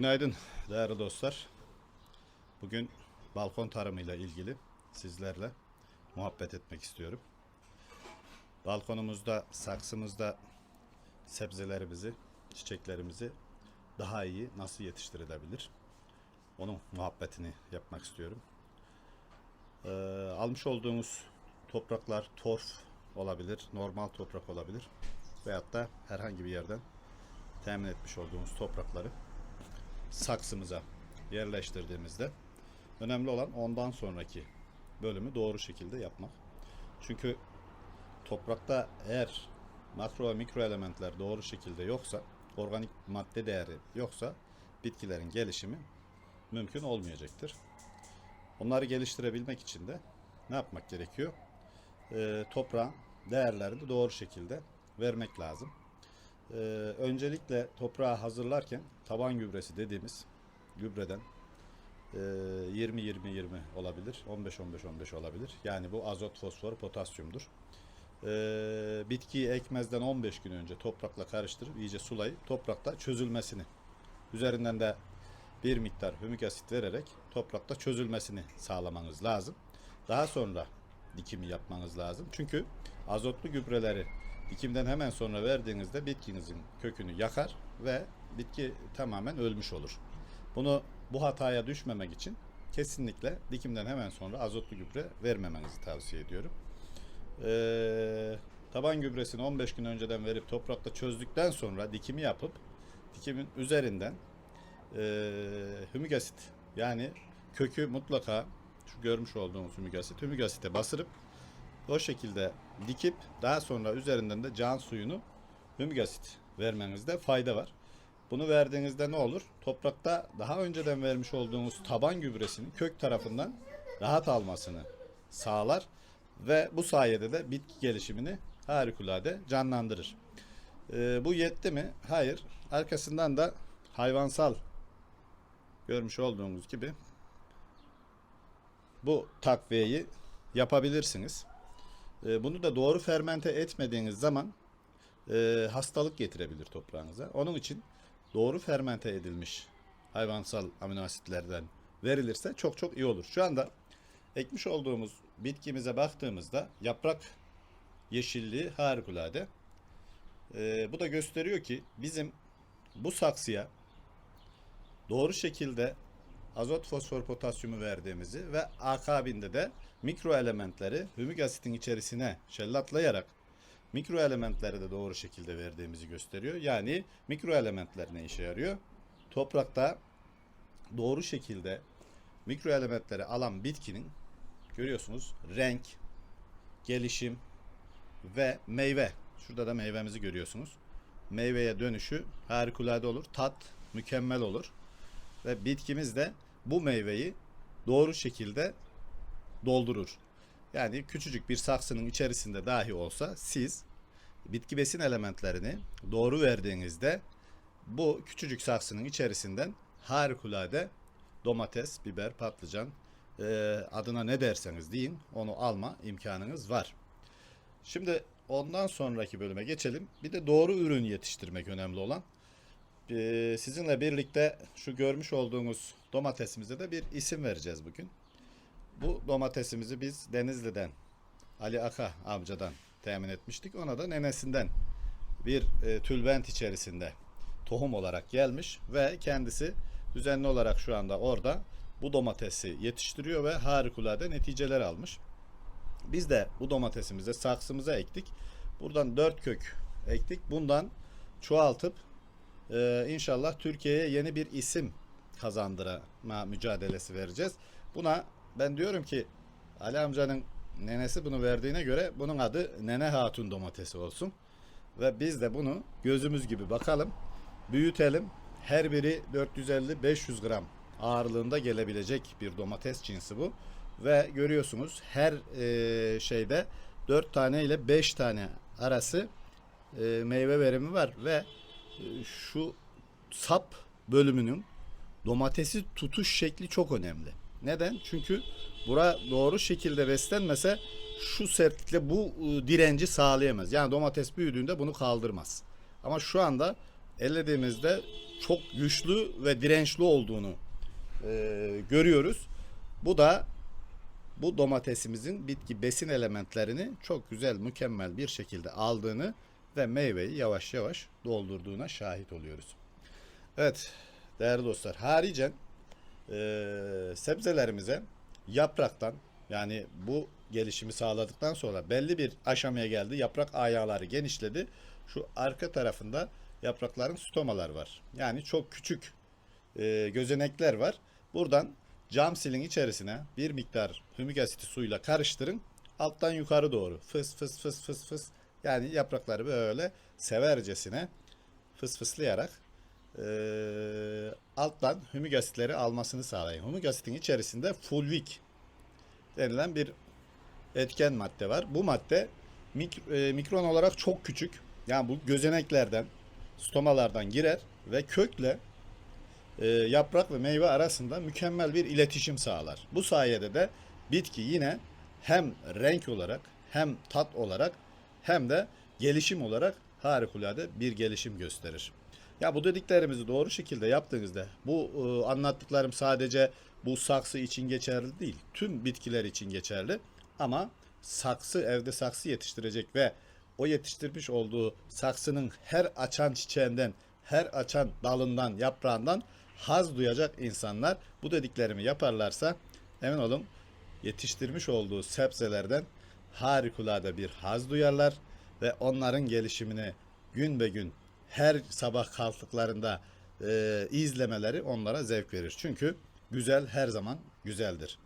Günaydın değerli dostlar. Bugün balkon tarımıyla ilgili sizlerle muhabbet etmek istiyorum. Balkonumuzda, saksımızda sebzelerimizi, çiçeklerimizi daha iyi nasıl yetiştirilebilir? Onun muhabbetini yapmak istiyorum. Ee, almış olduğumuz topraklar torf olabilir, normal toprak olabilir veyahut da herhangi bir yerden temin etmiş olduğumuz toprakları saksımıza yerleştirdiğimizde önemli olan ondan sonraki bölümü doğru şekilde yapmak. Çünkü toprakta eğer makro ve mikro elementler doğru şekilde yoksa, organik madde değeri yoksa bitkilerin gelişimi mümkün olmayacaktır. Onları geliştirebilmek için de ne yapmak gerekiyor? Ee, toprağın değerlerini doğru şekilde vermek lazım. Ee, öncelikle toprağı hazırlarken taban gübresi dediğimiz gübreden e, 20-20-20 olabilir, 15-15-15 olabilir. Yani bu azot, fosfor, potasyumdur. Ee, bitkiyi ekmezden 15 gün önce toprakla karıştırıp iyice sulayıp toprakta çözülmesini, üzerinden de bir miktar hümik asit vererek toprakta çözülmesini sağlamanız lazım. Daha sonra dikimi yapmanız lazım. Çünkü azotlu gübreleri dikimden hemen sonra verdiğinizde bitkinizin kökünü yakar ve bitki tamamen ölmüş olur. Bunu bu hataya düşmemek için kesinlikle dikimden hemen sonra azotlu gübre vermemenizi tavsiye ediyorum. Ee, taban gübresini 15 gün önceden verip toprakta çözdükten sonra dikimi yapıp dikimin üzerinden e, hümik asit yani kökü mutlaka şu görmüş olduğumuz hümik asit hümik asite basırıp o şekilde dikip daha sonra üzerinden de can suyunu asit vermenizde fayda var. Bunu verdiğinizde ne olur? Toprakta daha önceden vermiş olduğunuz taban gübresinin kök tarafından rahat almasını sağlar ve bu sayede de bitki gelişimini harikulade canlandırır. Ee, bu yetti mi? Hayır. Arkasından da hayvansal görmüş olduğunuz gibi bu takviyeyi yapabilirsiniz. Ee, bunu da doğru fermente etmediğiniz zaman e, hastalık getirebilir toprağınıza. Onun için doğru fermente edilmiş hayvansal amino asitlerden verilirse çok çok iyi olur. Şu anda ekmiş olduğumuz bitkimize baktığımızda yaprak yeşilliği harikulade. Ee, bu da gösteriyor ki bizim bu saksıya doğru şekilde azot, fosfor, potasyumu verdiğimizi ve akabinde de mikro elementleri hümik asitin içerisine şellatlayarak mikro elementleri de doğru şekilde verdiğimizi gösteriyor. Yani mikro elementler ne işe yarıyor? Toprakta doğru şekilde mikro elementleri alan bitkinin görüyorsunuz renk, gelişim ve meyve. Şurada da meyvemizi görüyorsunuz. Meyveye dönüşü harikulade olur. Tat mükemmel olur. Ve bitkimiz de bu meyveyi doğru şekilde doldurur. Yani küçücük bir saksının içerisinde dahi olsa siz bitki besin elementlerini doğru verdiğinizde bu küçücük saksının içerisinden harikulade domates, biber, patlıcan e, adına ne derseniz deyin onu alma imkanınız var. Şimdi ondan sonraki bölüme geçelim. Bir de doğru ürün yetiştirmek önemli olan. Ee, sizinle birlikte şu görmüş olduğunuz domatesimize de bir isim vereceğiz bugün. Bu domatesimizi biz Denizli'den Ali Aka amcadan temin etmiştik. Ona da nenesinden bir e, tülbent içerisinde tohum olarak gelmiş ve kendisi düzenli olarak şu anda orada bu domatesi yetiştiriyor ve harikulade neticeler almış. Biz de bu domatesimizi saksımıza ektik. Buradan dört kök ektik. Bundan çoğaltıp e, inşallah Türkiye'ye yeni bir isim kazandırma mücadelesi vereceğiz. Buna ben diyorum ki Ali amcanın nenesi bunu verdiğine göre bunun adı Nene Hatun domatesi olsun. Ve biz de bunu gözümüz gibi bakalım, büyütelim. Her biri 450-500 gram ağırlığında gelebilecek bir domates cinsi bu. Ve görüyorsunuz her e, şeyde 4 tane ile 5 tane arası e, meyve verimi var ve şu sap bölümünün domatesi tutuş şekli çok önemli. Neden? Çünkü bura doğru şekilde beslenmese şu sertlikle bu e, direnci sağlayamaz. Yani domates büyüdüğünde bunu kaldırmaz. Ama şu anda ellediğimizde çok güçlü ve dirençli olduğunu e, görüyoruz. Bu da bu domatesimizin bitki besin elementlerini çok güzel, mükemmel bir şekilde aldığını ve meyveyi yavaş yavaş doldurduğuna şahit oluyoruz. Evet, değerli dostlar, haricen e, sebzelerimize yapraktan yani bu gelişimi sağladıktan sonra belli bir aşamaya geldi. Yaprak ayağları genişledi. Şu arka tarafında yaprakların stomalar var. Yani çok küçük e, gözenekler var. Buradan cam silin içerisine bir miktar hümik asiti suyla karıştırın. Alttan yukarı doğru fıs fıs fıs fıs fıs yani yaprakları böyle severcesine fıs fıslayarak e, alttan hümik asitleri almasını sağlayın. Hümik asitin içerisinde fulvik denilen bir etken madde var. Bu madde mik- e, mikron olarak çok küçük. Yani bu gözeneklerden, stomalardan girer ve kökle e, yaprak ve meyve arasında mükemmel bir iletişim sağlar. Bu sayede de bitki yine hem renk olarak hem tat olarak hem de gelişim olarak harikulade bir gelişim gösterir. Ya bu dediklerimizi doğru şekilde yaptığınızda bu e, anlattıklarım sadece bu saksı için geçerli değil. Tüm bitkiler için geçerli. Ama saksı evde saksı yetiştirecek ve o yetiştirmiş olduğu saksının her açan çiçeğinden, her açan dalından, yaprağından haz duyacak insanlar bu dediklerimi yaparlarsa emin olun yetiştirmiş olduğu sebzelerden harikulade bir haz duyarlar ve onların gelişimini gün be gün her sabah kalktıklarında e, izlemeleri onlara zevk verir. Çünkü güzel her zaman güzeldir.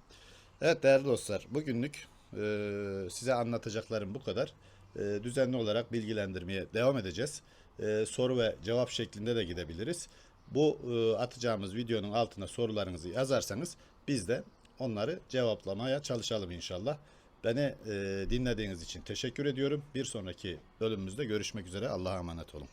Evet değerli dostlar bugünlük e, size anlatacaklarım bu kadar. E, düzenli olarak bilgilendirmeye devam edeceğiz. E, soru ve cevap şeklinde de gidebiliriz. Bu e, atacağımız videonun altına sorularınızı yazarsanız biz de onları cevaplamaya çalışalım inşallah. Beni e, dinlediğiniz için teşekkür ediyorum. Bir sonraki bölümümüzde görüşmek üzere. Allah'a emanet olun.